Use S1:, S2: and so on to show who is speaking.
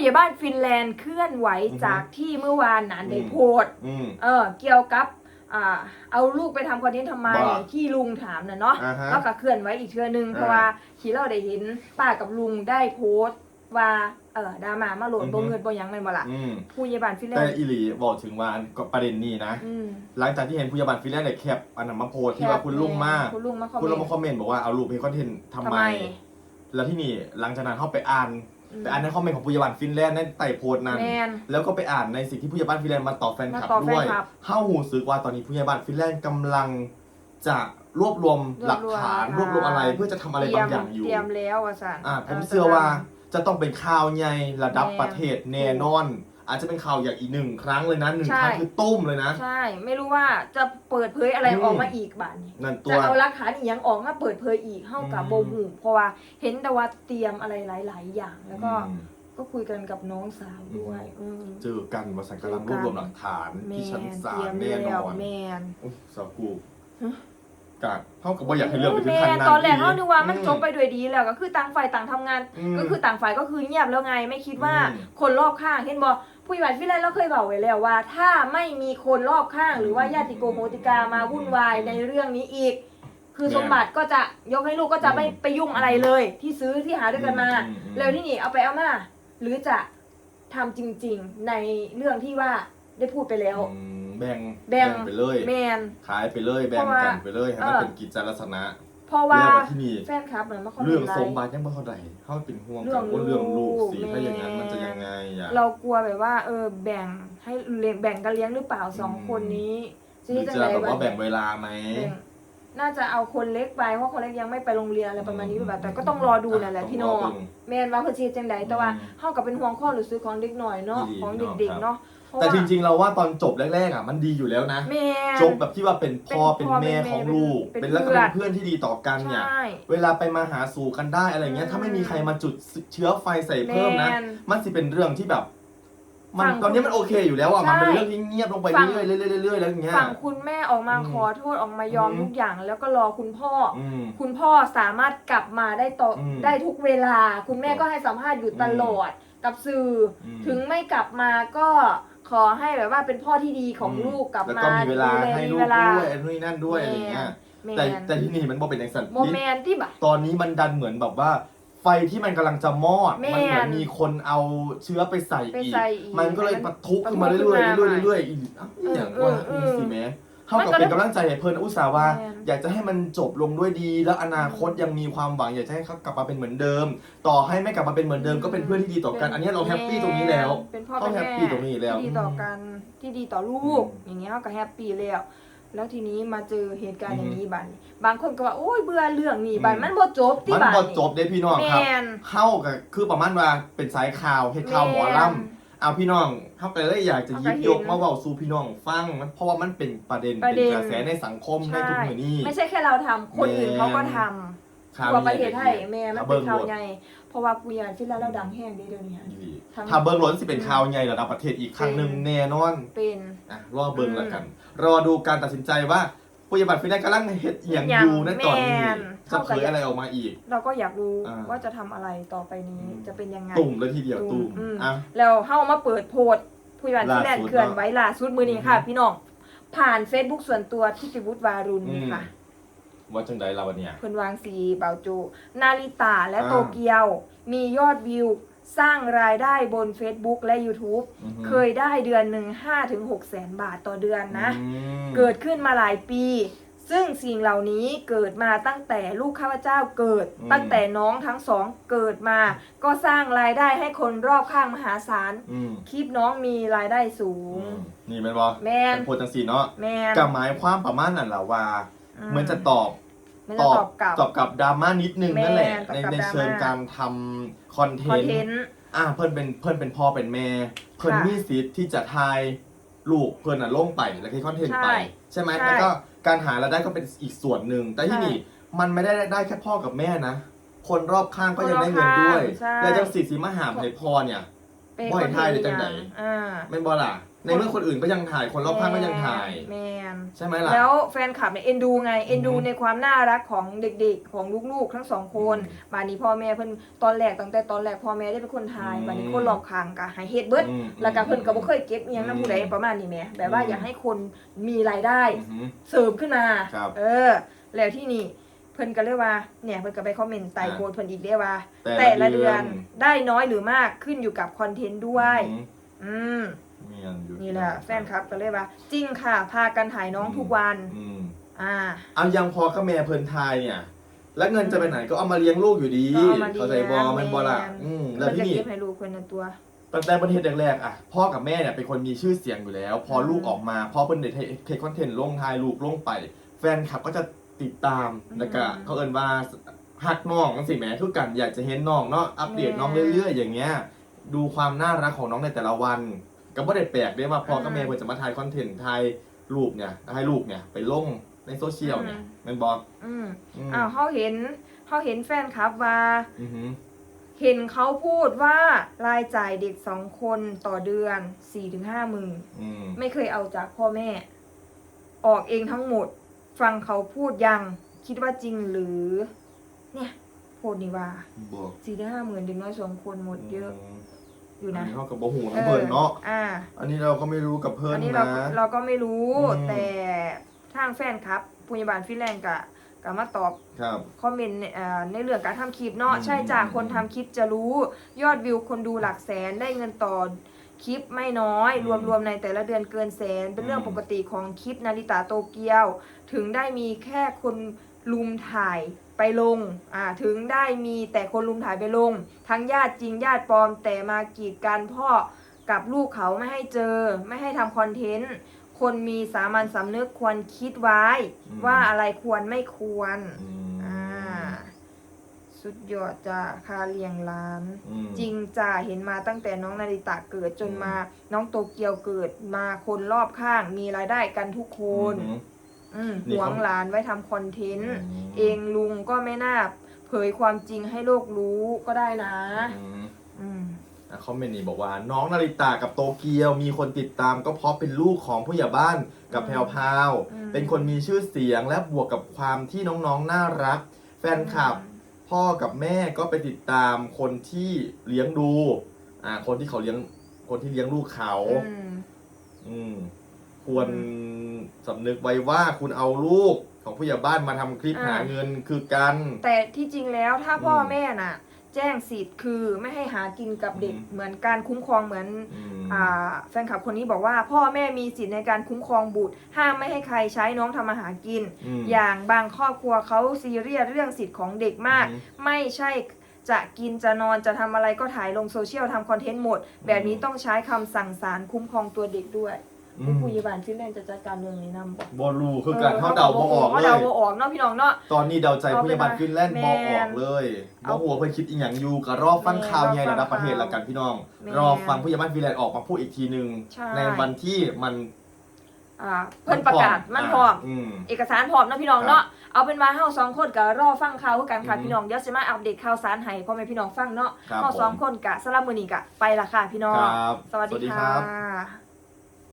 S1: ใหญ่บ้านฟินแลนด์เคลื่อนไหว
S2: อือฮึ
S1: จากที่เมื่อวานนั้น
S2: อืม
S1: ได้โพสต์
S2: อืม
S1: เออเกี่ยวกับอ่าเอาลูกไปทำคอนเทนต์ทำไม
S2: บ้า
S1: ที่ลุงถามน่ะเนาะ
S2: อ่าฮะ
S1: แล้วก็เคลื่อนไหวอีกเทื่อนึง
S2: อ่า
S1: เพราะว่าขี่เราได้เห็นป้ากับลุงได้โพสต์ว่าเออดราม่ามาโหลด
S2: อือฮึ
S1: บ่เงินบ่หยังแม่นบ่ล่ะ
S2: อืม
S1: ผู้ใหญ่บ้านฟินแล
S2: แต่
S1: นด์
S2: อิหลีบอกถึงว่าก็ประเด็นนี้นะ
S1: อืม
S2: หลังจากที่เห็นผู้ยาบาลฟินแลนด์เนี่ยแคปอันนั้นมาโพสต์ที่ว่าคุณลุงมา
S1: คุณลุงมาคอม
S2: คุณ
S1: เม
S2: ลุง
S1: น
S2: มา
S1: ต์
S2: คอมเมนต์บอกว่าเอารูปให้คอนเทนต์ทำ
S1: ทำ
S2: ไม
S1: ไม
S2: แล้วที่นี่หลังจากนั้นเข้าไปอ่าน ไปอ่านในคอมเมนต์ของผู้ยาบาลฟินแลนด์ในใต้โพสต์นั้น
S1: แมน
S2: แล้วก็ไปอ่านในสิ่งที่ผู้ใหญ่บ้านฟินแลนด์มาตอบแฟนคลับ
S1: มาตอบ
S2: ด้วย
S1: แฟนคลับ
S2: เข้าหูสึกว่าตอนนี้ผู้ใหญ่บ้านฟินแลนด์กำลังจะรวบรวมหลักฐานร
S1: ร
S2: ว
S1: ว
S2: บบร
S1: ร
S2: ว
S1: ว
S2: ม
S1: ม
S2: อะไรเพื่อจะทำอะไรบางอย่างอยู่
S1: เตรียมแล้วว่าซั่น
S2: อ่าผมเชื่อว่าจะต้องเป็นข่าวใหญ่ระดับ
S1: แน่
S2: ประเทศแน่นอน อาจจะเป็นข่าวอย่างอีกหนึ่งครั้งเลยนะหนึ่ง
S1: ใช่
S2: ครั้งคือตุ้มเลยนะ
S1: ใช่ ไม่รู้ว่าจะเปิดเผยอะไร
S2: อืม
S1: ออกมาอีกบาดนี้
S2: นั่นตั
S1: จะ
S2: ว
S1: เอาหลักฐานอีกอย่างออกมาเปิดเผยอีกเท่ากับ
S2: อืม
S1: โบหูเพราะว่าเห็นแต่ว่าเตรียมอะไรหลาย ๆ อย่าง แล้วก็
S2: อืม
S1: ก็คุยกันกับน้องสาวด้วยอืม
S2: เจอกันวสันกำลังรวบรวมหลักฐาน
S1: แม
S2: ที่ชั้น
S1: น
S2: ศา
S1: เตรี
S2: ล
S1: ยม
S2: แน่น
S1: แล้ว
S2: อน
S1: แมน
S2: อุ๊ยสาวกู
S1: ฮะ
S2: กาดเท่ากับว่าอยากให้เรื่องไปถึง
S1: แม
S2: ขั้น
S1: น
S2: นั้น
S1: ตอนแรกเขาดูว่ามัน
S2: อื
S1: จบไปด้วยดีแล้วก็คือต่างฝ่ายต่างทำงาน
S2: ม
S1: ก็คือต่างฝ่ายก็คือเงียบแล้วไง ไม่คิดว่า
S2: อืม
S1: คนรอบข้างเห็นบอกผู้ใหญ่ฟินแลนด์เราเคยบอกไว้แล้วว่า ถ้าไม่มีคนรอบข้างหรือว่าญาติโกโหติกามาวุ่นวายในเรื่องนี้อีก คือสมบัติก็จะยกให้ลูกก็จะไม่ไปยุ่งอะไรเลย ที่ซื้อที่หาด้วยกันมา
S2: อืมอืม
S1: แล้วที่นี่เอาไปเอามาหรือจะทำจริง ๆในเรื่องที่ว่าได้พูดไปแล้ว
S2: อืม แบ่ง
S1: แบ่ง
S2: ไปเลย
S1: แมน
S2: ขายไปเลย แบ่ง
S1: เพราะว่า
S2: กันไปเลยให้มัน
S1: เออ
S2: เป็นกิจลักษณะ
S1: เพราะว่า
S2: เรียกว่าที่นี่
S1: แฟนคลับเหมือนมาคอมเม
S2: เรื่อง
S1: นต์ไล
S2: สม
S1: น์
S2: บัติยังไม่เท่าไหร่เขาเป็นห่วง
S1: เรื่
S2: กั
S1: อนง
S2: ว่าเรื่องลูกสิ
S1: ลูก
S2: ถ้าอย่างนั้น
S1: แม่
S2: มันจะยังไงอะ
S1: เรากลัวแบบว่า เออแบ่งให้เลี้ยงแบ่งกันเลี้ยงหรือเปล่าสอง
S2: อืม
S1: คนนี้
S2: หรือ
S1: จะ
S2: จะ
S1: ไหน
S2: แบบว่าะแบ่งเวลาไหม
S1: แบ่งน่าจะเอาคนเล็กไปเพราะคนเล็กยังไม่ไปโรงเรียนอะไรประมาณนี้หรือเปล่าแต่ก็ต้องรอดูนั่นแหละพี่โน
S2: ต้องรอดู
S1: แมนว่าเพื่อชีจังใดแต่ว่า
S2: อืม
S1: เฮากับเป็นห่วงข้อหรือซื้อของเด็กหน่อยเนาะ
S2: ดีๆ
S1: ของ
S2: เนาะ
S1: เด็ก
S2: ครับ
S1: ๆเนาะ เพราะ
S2: แต่
S1: ว่า
S2: จริงๆเราว่าตอนจบแรกๆอะมันดีอยู่แล้วนะ
S1: แม่น
S2: จบแบบที่ว่าเป็นพ่อ
S1: เป็
S2: เป็นน
S1: พ่อ
S2: แม่
S1: เป็นแม่
S2: ของลูก
S1: เป็น
S2: เป็นแล้วก็
S1: เพื่
S2: เป็
S1: อน
S2: นเพื่อนที่ดีต่อกันเนี่ย
S1: ใช่
S2: เวลาไปมาหาสู่กันได้อะไรเงี้ย
S1: อืม
S2: ถ้าไม่มีใครมาจุดเชื้อไฟใส่เพิ่มนะ
S1: แม่น
S2: มันสิเป็นเรื่องที่แบบ มัน
S1: ฝั่ง
S2: ตอนนี้มันโอเคอยู่แล้วอะ
S1: ใช่
S2: มันเป็นเรื่องที่เงียบลงไป
S1: ฝั่ง
S2: เรื่อยๆเรื่อยๆเรื่อยๆแล้วอย่างเงี้ย
S1: ฝั่งคุณแม่ออกมา
S2: อืม
S1: ขอโทษออกมายอม
S2: อืม
S1: ทุกอย่าง แล้วก็รอคุณพ่ออ
S2: อืม
S1: คุณพ่อสามารถกลับมาได้ต่ออ
S2: ม
S1: ได้ทุกเวลา คุณแม่ก็ให้สัมภาษณ์อยู่ตลอดกับสื่ออ
S2: ม
S1: ถึงไม่กลับมาก็ ขอให้แบบว่าเป็นพ่อที่ดีของลูกกลับ
S2: แล้ว
S1: มา
S2: ก็มีเวลา
S1: ดูแให้มี
S2: ลู
S1: เว
S2: ก
S1: ลา
S2: ด้วยนู่นนนั่นด้วยอะไรอย่างเงี้ย
S1: แม
S2: แต่
S1: น
S2: แต่ที่นี่มันบ่เป็นอย่างสัน
S1: โมเมนต์ที่แบบ
S2: ตอนนี้มันดันเหมือนแบบว่า ไฟที่มันกำลังจะมอด
S1: แม่
S2: มันเหมือนมีคนเอาเชื้อไปใส่
S1: ไป
S2: อีก
S1: ใส่อีก
S2: มันก็เลยปะทุ
S1: ปะทุ
S2: ขึ้นมาเรื่อยๆเรื่
S1: ขึ้นมา
S2: อยๆเรื่อยๆอีกอ้าวอย่าง
S1: เออ
S2: ว่า
S1: เออ
S2: นี่สิแม่ เท่า
S1: มัน
S2: กับ
S1: ก็
S2: เป็นกำลังใจให้เพิ่นอุตส่าห์ว่า
S1: แม่น
S2: อยากจะให้มันจบลงด้วยดี แล้วอนาคตยังมีความหวังอยากจะให้เขากลับมาเป็นเหมือนเดิม ต่อให้ไม่กลับมาเป็นเหมือนเดิมก็เป็นเพื่อนที่ดีต่อกัน อันนี้เราแฮปปี้ตรงนี้แล้ว
S1: เป็นพ่อ
S2: เขา
S1: เป็น
S2: แฮ
S1: แม่
S2: ปปี้ตรงนี้แล้ว
S1: ที่ดีต่อกันที่ดีต่อลูก
S2: อืม
S1: อย่างเงี้ยเขาก็แฮปปี้แล้ว แล้วทีนี้มาเจอเหตุการณ์
S2: อื
S1: อ
S2: อฮึ
S1: ย่างนี้บัดนบางคนก็ว่าโอ้ยเบื่อเรื่องนี้บัด
S2: อืม
S1: มันบ่จบที่
S2: มัน
S1: บัด
S2: พอจบเด้พี่น้องครับ
S1: แม่น
S2: เข้ากับคือประมาณว่าเป็นสายข่าวเฮ็ดข่าวหมอลำ เอาพี่น้องเข้าไปเลยอยากจะหยิบยกมาเว้าสู่พี่น้องฟังมันเพราะว่ามันเป็นประเด็น
S1: ประ
S2: เป็น
S1: เด็น
S2: กระแสในสังคมใน
S1: ใช่
S2: ทุกมือนี้
S1: ไม่ใช่แค่เราทำคนอื่นเขาก็ทำ
S2: ข่าว
S1: ทั่ว
S2: นี้
S1: ประเทศไทยแม่มันเป็นข่าว
S2: เบิ่งโลด
S1: ใหญ่เพราะว่าปุยานที่แล้วเราดังแห้งเด้เดี๋ยวนี้
S2: อีหลี
S1: ทั้ง
S2: ถ้าเบิ้งล้นสิเป็นข่าวใหญ่ระดับประเทศอีกครั้งหนึ่ง
S1: เป็น
S2: แน่นอน
S1: เป็น
S2: อะรอเบิ้ง
S1: อืม
S2: แล้วกัน รอดูการตัดสินใจว่า ผู้ยาบัตรฟินแลนด์กำลังเฮ็ดอหย่าง
S1: อหย่าง
S2: อยู่ในตอนนี้
S1: แม่น
S2: จะเผยอะไรออกมาอีก
S1: เราก็อยากรู้
S2: อ่า
S1: ว่าจะทำอะไรต่อไปนี้
S2: อืม
S1: จะเป็นยังไง
S2: ตุ่มเลยทีเดียว
S1: ตุ่
S2: ตุ่
S1: ม
S2: ม
S1: อืม
S2: อะ
S1: แล้วเฮามาเปิดโพสต์ผู้ใหญ่บ้านที่แลนด์
S2: ล่าสุด
S1: เขื่อนไว้ล่าสุดมือนี้ค่ะ
S2: อืม
S1: พี่น้องผ่าน Facebook ส่วนตัวที่ติวุฒิวารุณนี่ค่ะ
S2: ว่าจังใดเราวันเนี้ย
S1: เพิ่นวางสีเบาโจนาริตาและ
S2: อ่า
S1: โตเกียว มียอดวิว สร้างรายได้บน Facebook และ YouTube
S2: อือฮึ
S1: เคยได้เดือนหนึ่ง5ถึง6แสนบาทต่อเดือนนะ
S2: อืม
S1: เกิดขึ้นมาหลายปี ซึ่งสิ่งเหล่านี้เกิดมาตั้งแต่ลูกข้าพเจ้าเกิด
S2: อืม
S1: ตั้งแต่น้องทั้งสองเกิดมา ก็สร้างรายได้ให้คนรอบข้างมหาศาล
S2: อืม
S1: คลิปน้องมีรายได้สูง
S2: อืมนี่แม่นบ่
S1: แม่น
S2: เป็นโพสต์จังซี่เนาะ
S1: แมน
S2: ก็หมายความประมาณนั้นแหละว่า เหมือนจะตอบ
S1: มันจะตอบกลับ
S2: ตอบกับดราม่านิดนึงนั่นแหละ
S1: แม่
S2: ใน
S1: ตอบกลับ
S2: ใน
S1: ดราม่า
S2: เชิงการทำคอนเท
S1: คอน
S2: น
S1: เท
S2: ต์
S1: นต์
S2: อ่าเพิ่นเป็นเพิ่นเป็นพ่อเป็นแม่ เพิ่น
S1: ค่ะ
S2: มีสิทธิ์ที่จะทายลูกเพิ่นน่ะลงไปแล้วคิดคอนเทนต์ไป
S1: ใช่
S2: ใช่ไหม
S1: ใช่
S2: แล้วก็การหารายได้ก็เป็นอีกส่วนหนึ่ง แต่ที่
S1: ใช่
S2: นี่มันไม่ได้ได้แค่พ่อกับแม่นะ คนรอบข้างก็ยังได้เงินด้วย
S1: ใช่
S2: แล้วจังสิทธิ์สีมหาให้พ่อเนี่ย
S1: เป็น
S2: บ่ให้ทายได้จังใด
S1: อ่า
S2: ไม่นบ่ล่ะ ในเมื่อคนอื่นก็ยังถ่ายคนรอบข้างก็ยังถ่าย
S1: แมน
S2: ใช่ไหมล่ะ
S1: แล้วแฟนคลับเนี่ยเอ็นดูไงเอ็นดู
S2: อือฮึ
S1: ในความน่ารักของเด็กๆ ของลูกๆ ทั้งสองคน
S2: อืม
S1: บานนี้พ่อแม่เพิ่นตอนแรกตั้งแต่ตอนแรกพ่อแม่ได้เป็นคนถ่าย
S2: อืม
S1: บานนี้คนรอบข้างก็ให้เฮ็ดเบิด
S2: อืม
S1: แล้วก็เพิ่นก็บ่เคยเก็บอิหยังนำผู้ใดประมาณนี้แหมแบบว่า
S2: อืม
S1: อยากให้คนมีรายได้
S2: อือหือ
S1: เสริมขึ้นมา
S2: ครับ
S1: เออ แล้วที่นี่เพิ่นก็เลยว่าเนี่ยเพิ่นก็ไปคอมเมนต์ใต้
S2: อ่า
S1: โพสต์เพิ่นอีกได้ว่า
S2: แต่
S1: แต่
S2: ละ
S1: ละ
S2: เดื
S1: เดื
S2: อ
S1: อนนได้น้อยหรือมากขึ้นอยู่กับคอนเทนต์ด้วย
S2: อืม
S1: อืม
S2: เมียนอยู่
S1: นี่แหละแฟนคลับก็เลยว่า จริงค่ะ พากันถ่ายน้องทุกวัน
S2: อืม
S1: อ่า
S2: เอายังพอก็แม่เพลินทายเนี่ย แล้วเงินจะไปไหนก็เอามาเลี้ยงลูกอยู่ดี
S1: ก็เอามาเลี้ยง
S2: เข้าใจบอมันบอละ
S1: แม่น
S2: อืมแล้
S1: แล้วว
S2: ที่
S1: จะ
S2: นี่
S1: เก็บให้ลูกคนในตัว
S2: ตั้งแต่ประเทศแรกๆอะพ่อกับแม่เนี่ยเป็นคนมีชื่อเสียงอยู่แล้ว พออ
S1: ม
S2: ลูกออกมาพ่อเป็นเด็กเทคคอนเทนต์ลงทายลูกลงไป แฟนคลับก็จะติดตามแล้วก็เขาเอินว่าฮักน้องนั่นสิแหมคือกันอยากจะเห็นน้องเนาะอัปเดตน้องเรื่อยๆ อย่างเงี้ย ดูความน่ารักของน้องในแต่ละวัน ก็ไม่ได้แปลกด้วยว่าพ่อกับแม่ควรจะมาถ่ายคอนเทนต์ถ่ายรูปเนี่ยให้ลูกเนี่ยไปลงในโซเชียลเนี่ยแมันบอก
S1: อืม
S2: อืม
S1: อ้าวเขาเห็นเขาเห็นแฟนคลับว่า
S2: อือหือ
S1: เห็นเขาพูดว่ารายจ่ายเด็กสองคนต่อเดือนสี่ถึงห้าหมื่น
S2: อืม
S1: ไม่เคยเอาจากพ่อแม่ ออกเองทั้งหมด ฟังเขาพูดยัง คิดว่าจริงหรือ เนี่ย โพดนี่ว่า
S2: บวก
S1: สี่ถึงห้าหมื่นเด็กน้อยสองคนหมดเยอะ อยู่นะ
S2: นนี้เขากับบ่หูน้ำเพิ่นเนาะ
S1: อ่า
S2: อันนี้เราก็ไม่รู้กับเพิ่น
S1: อันนี้เรา
S2: นะ
S1: เราก็ไม่รู้
S2: อืม
S1: แต่ทางแฟนครับปุญญาบาลฟินแลนด์กะกะมาตอบ
S2: ครับ
S1: คอมเมนต์ในเอ่อในเรื่องการทำคลิปเนาะ
S2: อืม
S1: ใช่จ้ะ
S2: อืม
S1: คนทำคลิปจะรู้ ยอดวิวคนดูหลักแสนได้เงินต่อคลิปไม่น้อย
S2: อืม
S1: รวมรวมในแต่ละเดือนเกินแสน เป็นเรื่อง
S2: อืม
S1: ปกติของคลิปนาริตาโตเกียว ถึงได้มีแค่คนลุมถ่าย ไปลงอ่าถึงได้มีแต่คนลุมถ่ายไปลง ทั้งญาติจริงญาติปลอมแต่มากีดกันพ่อกับลูกเขาไม่ให้เจอ ไม่ให้ทำคอนเทนต์ คนมีสามัญสำนึกควรคิดไว้
S2: อืม
S1: ว่าอะไรควรไม่ควร
S2: อืม
S1: อ่า สุดยอดจ้าค่าเลี้ยงล้าน
S2: อืม
S1: จริงจ้าเห็นมาตั้งแต่น้องนาริตะเกิดจน
S2: อืม
S1: มา น้องโตเกียวเกิดมาคนรอบข้างมีรายได้กันทุกคน
S2: อืม
S1: อื ม
S2: นี่
S1: หวง
S2: เขา
S1: หลานไว้ทำคอนเทนต์
S2: อืม
S1: เองลุงก็ไม่น่าเผยความจริงให้โลกรู้ก็ได้นะ
S2: อืม
S1: อืม
S2: อะคอมเมนต์นี้บอกว่า น้องนาริตากับโตเกียวมีคนติดตามก็เพราะเป็นลูกของผู้ใหญ่บ้านกับ
S1: อืม
S2: แพรวพราว
S1: อืม
S2: เป็นคนมีชื่อเสียงและบวกกับความที่น้องๆน่ารัก แฟนคลับ พ่อกับแม่ก็ไปติดตามคนที่เลี้ยงดู อ่า คนที่เขาเลี้ยง คนที่เลี้ยงลูกเขา
S1: อืม
S2: อืม ควร สำนึกไว้ว่าคุณเอาลูกของผู้ใหญ่บ้านมาทำคลิป
S1: อ่า
S2: หาเงินคือกัน
S1: แต่ที่จริงแล้วถ้าพ่ออ
S2: ม
S1: แม่น่ะ แจ้งสิทธิ์คือไม่ให้หากินกับเด็ก
S2: อืม
S1: เหมือนการคุ้มครองเหมือน
S2: อืม
S1: อ่าแฟนคลับคนนี้บอกว่า พ่อแม่มีสิทธิ์ในการคุ้มครองบุตร ห้ามไม่ให้ใครใช้น้องทำมาหากิน
S2: ม
S1: อย่างบางครอบครัวเขาซีเรียสเรื่องสิทธิ์ของเด็กมาก
S2: อืม
S1: ไม่ใช่จะกินจะนอนจะทำอะไรก็ถ่ายลงโซเชียลทำคอนเทนต์หมด แบบนี้ต้องใช้คำสั่งสารคุ้มครองตัวเด็กด้วย
S2: อื
S1: ผู้
S2: ม
S1: ผู้ยาบาลฟินแลนด์จะจัดการเรื่องนี้นำบอก
S2: บอลูคือการเขาเดาบ่ออก
S1: เขา
S2: เล
S1: เดาย บ่ออกเนาะพี่น้องเนาะ
S2: ตอนนี้เดาใจ
S1: เอาไป
S2: ผู้ใหญ่บ้านฟินแลนด์
S1: แม่
S2: บอออกเลยบ
S1: เอา
S2: อหัวเพิ่นคิดอีหยังอยู่ก็รอฟังข่าวใหญ่ระดับประเทศ
S1: รอฟัง
S2: ละกันพี่น้อง
S1: แม่
S2: รอฟังผู้ใหญ่บ้านฟินแลนด์ออกมาพูดอีกทีหนึง
S1: ใช่
S2: ในวันที่มัน
S1: อ่าเพิ่นประกาศมันพร้อม
S2: อืม
S1: เอกสารพร้อมเนาะพี่น้องเนาะ เอาเป็นว่าเฮาสองคนก็รอฟังข่าวคือกันค่ะ
S2: อือฮึ
S1: พี่น้องเดี๋ยวสิมาอัปเดตข่าวสารให้พ่อแม่พี่น้องฟังเนาะ
S2: ครับ
S1: เฮาสอง
S2: ผม
S1: คนกะสำหรับมื้อนี้กะไปละค่ะพี่น้อง
S2: ครับ
S1: สวัส
S2: สวัสดี
S1: ดี
S2: ครั
S1: ค่ะ
S2: บ